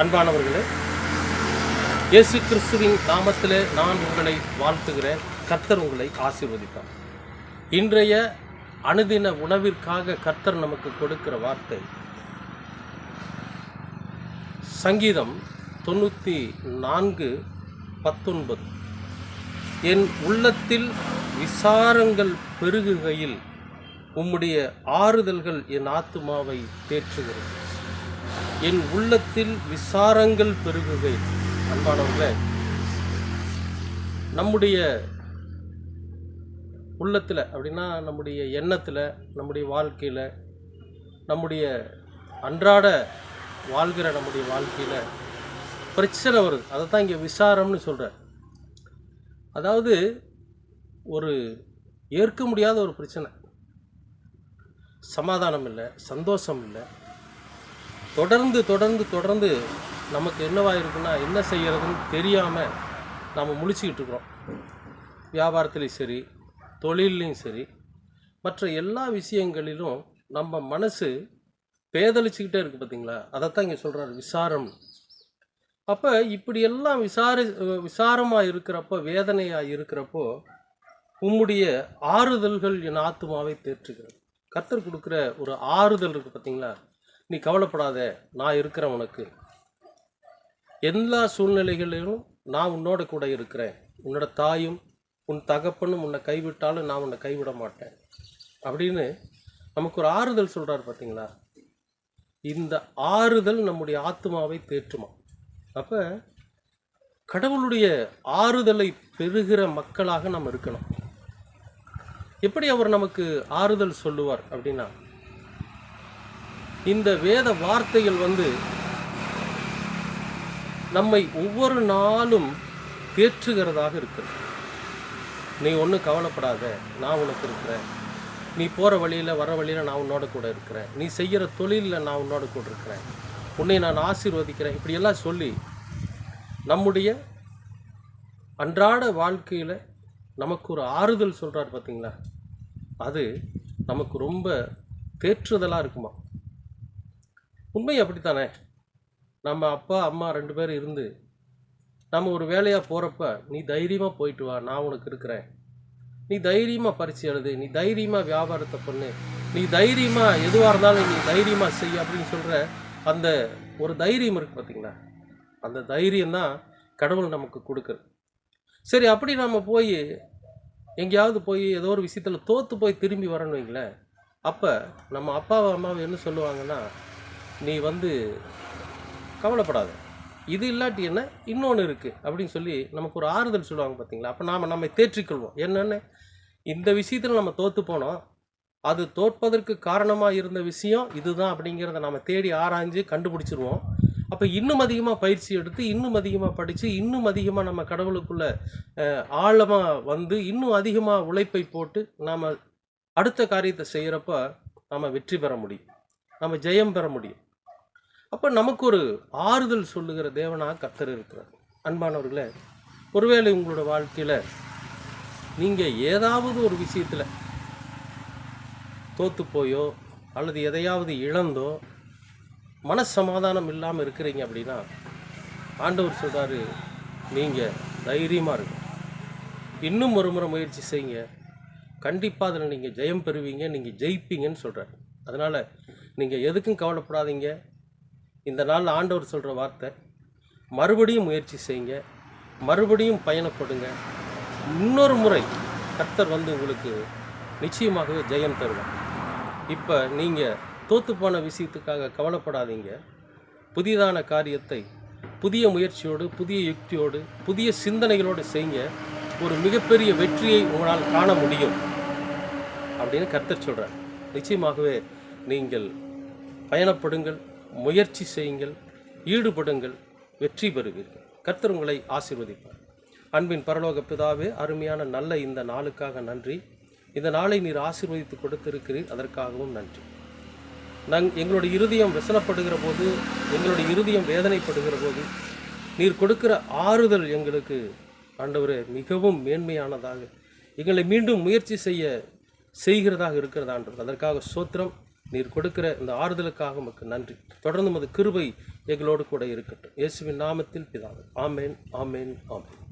அன்பானவர்களே இயேசு கிறிஸ்துவின் நாமத்தில் நான் உங்களை வாழ்த்துகிறேன். கர்த்தர் உங்களை ஆசீர்வதிப்பார். இன்றைய அனுதின உணவிற்காக கர்த்தர் நமக்கு கொடுக்கிற வார்த்தை சங்கீதம் தொண்ணூற்றி நான்கு பத்தொன்பது. என் உள்ளத்தில் விசாரங்கள் பெருகுகையில் உம்முடைய ஆறுதல்கள் என் ஆத்துமாவை தேற்றுகிறது. என் உள்ளத்தில் விசாரங்கள் பெருகுகை. அன்பானவர்களே நம்முடைய உள்ளத்தில் அப்படின்னா நம்முடைய எண்ணத்தில் நம்முடைய வாழ்க்கையில் நம்முடைய அன்றாட வாழ்கிற நம்முடைய வாழ்க்கையில் பிரச்சனை வருது. அதை தான் இங்கே விசாரம்னு சொல்கிறார் அதாவது ஒரு ஏற்க முடியாத ஒரு பிரச்சனை. சமாதானம் இல்லை சந்தோஷம் இல்லை தொடர்ந்து தொடர்ந்து தொடர்ந்து நமக்கு என்னவாக இருக்குன்னா என்ன செய்கிறதுன்னு தெரியாமல் நாம் முழிச்சிக்கிட்டு இருக்கிறோம். வியாபாரத்துலேயும் சரி தொழில்லையும் சரி மற்ற எல்லா விஷயங்களிலும் நம்ம மனசு பேதளிச்சுக்கிட்டே இருக்குது பார்த்தீங்களா அதைத்தான் இங்கே சொல்கிறாரு விசாரம். அப்போ இப்படியெல்லாம் விசாரி விசாரமாக இருக்கிறப்போ வேதனையாக இருக்கிறப்போ உம்முடைய ஆறுதல்கள் என் ஆத்துமாவை தேற்றுகிறது. கத்தர் கொடுக்குற ஒரு ஆறுதல் இருக்குது பார்த்தீங்களா நீ கவலைப்படாத நான் இருக்கிறேன் உனக்கு. எல்லா சூழ்நிலைகளிலும் நான் உன்னோட கூட இருக்கிறேன். உன்னோட தாயும் உன் தகப்பனும் உன்னை கைவிட்டாலும் நான் உன்னை கைவிட மாட்டேன். அப்படின்னு நமக்கு ஒரு ஆறுதல் சொல்கிறார் பார்த்தீங்களா இந்த ஆறுதல் நம்முடைய ஆத்மாவை தேற்றுமா. அப்போ கடவுளுடைய ஆறுதலை பெறுகிற மக்களாக நம்ம இருக்கணும். எப்படி அவர் நமக்கு ஆறுதல் சொல்லுவார் அப்படின்னா இந்த வேத வார்த்தைகள் வந்து நம்மை ஒவ்வொரு நாளும் தேற்றுகிறதாக இருக்கிறது. நீ ஒன்றும் கவலைப்படாத நான் உனக்கு இருக்கிறேன். நீ போகிற வழியில் வர வழியில் நான் உன்னோட கூட இருக்கிறேன். நீ செய்கிற தொழிலில் நான் உன்னோட கூட இருக்கிறேன். உன்னை நான் ஆசீர்வதிக்கிறேன். இப்படியெல்லாம் சொல்லி நம்முடைய அன்றாட வாழ்க்கையில் நமக்கு ஒரு ஆறுதல் சொல்கிறார் பார்த்தீங்களா அது நமக்கு ரொம்ப தேற்றுதலாக இருக்குமா? உண்மை அப்படித்தானே? நம்ம அப்பா அம்மா ரெண்டு பேரும் இருந்து நம்ம ஒரு வேலையாக போகிறப்ப நீ தைரியமாக போயிட்டு வா நான் உனக்கு இருக்கிறேன். நீ தைரியமாக பரிச்சு எழுது நீ தைரியமாக வியாபாரத்தை பண்ணு நீ தைரியமாக எதுவாக இருந்தாலும் நீ தைரியமாக செய் அப்படின்னு சொல்கிற அந்த ஒரு தைரியம் இருக்குது பார்த்திங்களா அந்த தைரியம் தான் கடவுள் நமக்கு கொடுக்குறது சரி அப்படி நம்ம போய் எங்கேயாவது போய் ஏதோ ஒரு விஷயத்தில் தோற்று போய் திரும்பி வரணும் வைங்களேன் அப்போ நம்ம அப்பாவை அம்மாவை என்ன சொல்லுவாங்கன்னா நீ வந்து கவலைப்படாத. இது இல்லாட்டி என்ன? இன்னொன்று இருக்குது அப்படின்னு சொல்லி நமக்கு ஒரு ஆறுதல் சொல்லுவாங்க பார்த்தீங்களா அப்போ நாம் நம்மை தேற்றிக்கொள்வோம். என்னென்ன? இந்த விஷயத்தில் நம்ம தோற்று போனோம். அது தோற்பதற்கு காரணமாக இருந்த விஷயம் இதுதான் அப்படிங்கிறத நம்ம தேடி ஆராய்ஞ்சு கண்டுபிடிச்சிருவோம். அப்போ இன்னும் அதிகமாக பயிற்சி எடுத்து இன்னும் அதிகமாக படித்து இன்னும் அதிகமாக நம்ம கடவுளுக்குள்ள ஆழமாக வந்து இன்னும் அதிகமாக உழைப்பை போட்டு நாம் அடுத்த காரியத்தை செய்கிறப்ப நம்ம வெற்றி பெற முடியும். நம்ம ஜெயம் பெற முடியும். அப்போ நமக்கு ஒரு ஆறுதல் சொல்லுகிற தேவனாக கத்தர் இருக்கிறார். அன்பானவர்களே ஒருவேளை உங்களோட வாழ்க்கையில் நீங்கள் ஏதாவது ஒரு விஷயத்தில் தோற்று போயோ அல்லது எதையாவது இழந்தோ மனசமாதானம் இல்லாமல் இருக்கிறீங்க அப்படின்னா ஆண்டவர் சொல்கிறாரு நீங்கள் தைரியமாக இருக்கும் இன்னும் ஒரு முறை முயற்சி செய்யுங்க. கண்டிப்பாக அதில் நீங்கள் ஜெயம் பெறுவீங்க நீங்கள் ஜெயிப்பீங்கன்னு சொல்கிறார் அதனால் நீங்கள் எதுக்கும் கவலைப்படாதீங்க. இந்த நாளில் ஆண்டவர் சொல்கிற வார்த்தை மறுபடியும் முயற்சி செய்யுங்க மறுபடியும் பயணப்படுங்க. இன்னொரு முறை கர்த்தர் வந்து உங்களுக்கு நிச்சயமாகவே ஜெயம் தருவார். இப்போ நீங்கள் தோற்று போன விஷயத்துக்காக கவலைப்படாதீங்க. புதிதான காரியத்தை புதிய முயற்சியோடு புதிய யுக்தியோடு புதிய சிந்தனைகளோடு செய்யுங்க. ஒரு மிகப்பெரிய வெற்றியை உங்களால் காண முடியும் அப்படின்னு கர்த்தர் சொல்கிறார் நிச்சயமாகவே நீங்கள் பயணப்படுங்கள். முயற்சி செய்யுங்கள் ஈடுபடுங்கள் வெற்றி பெறுவீர்கள். கர்த்தர் உங்களை ஆசிர்வதிப்பார். அன்பின் பரலோக பிதாவே அருமையான நல்ல இந்த நாளுக்காக நன்றி. இந்த நாளை நீர் ஆசிர்வதித்து கொடுத்திருக்கிறீர் அதற்காகவும் நன்றி. நங் எங்களுடைய இருதயம் விசனப்படுகிற போது எங்களுடைய இருதயம் வேதனைப்படுகிற போது நீர் கொடுக்கிற ஆறுதல் எங்களுக்கு ஆண்டவரே மிகவும் மேன்மையானதாக எங்களை மீண்டும் முயற்சி செய்ய செய்கிறதாக இருக்கிறதான்றது. அதற்காக சோத்திரம் நீர் கொடுக்கிற இந்த ஆறுதலுக்காக உமக்கு நன்றி. தொடர்ந்து உமது கிருபை எங்களோடு கூட இருக்கட்டும். இயேசுவின் நாமத்தில் பிதாவே. ஆமேன் ஆமேன் ஆமேன்.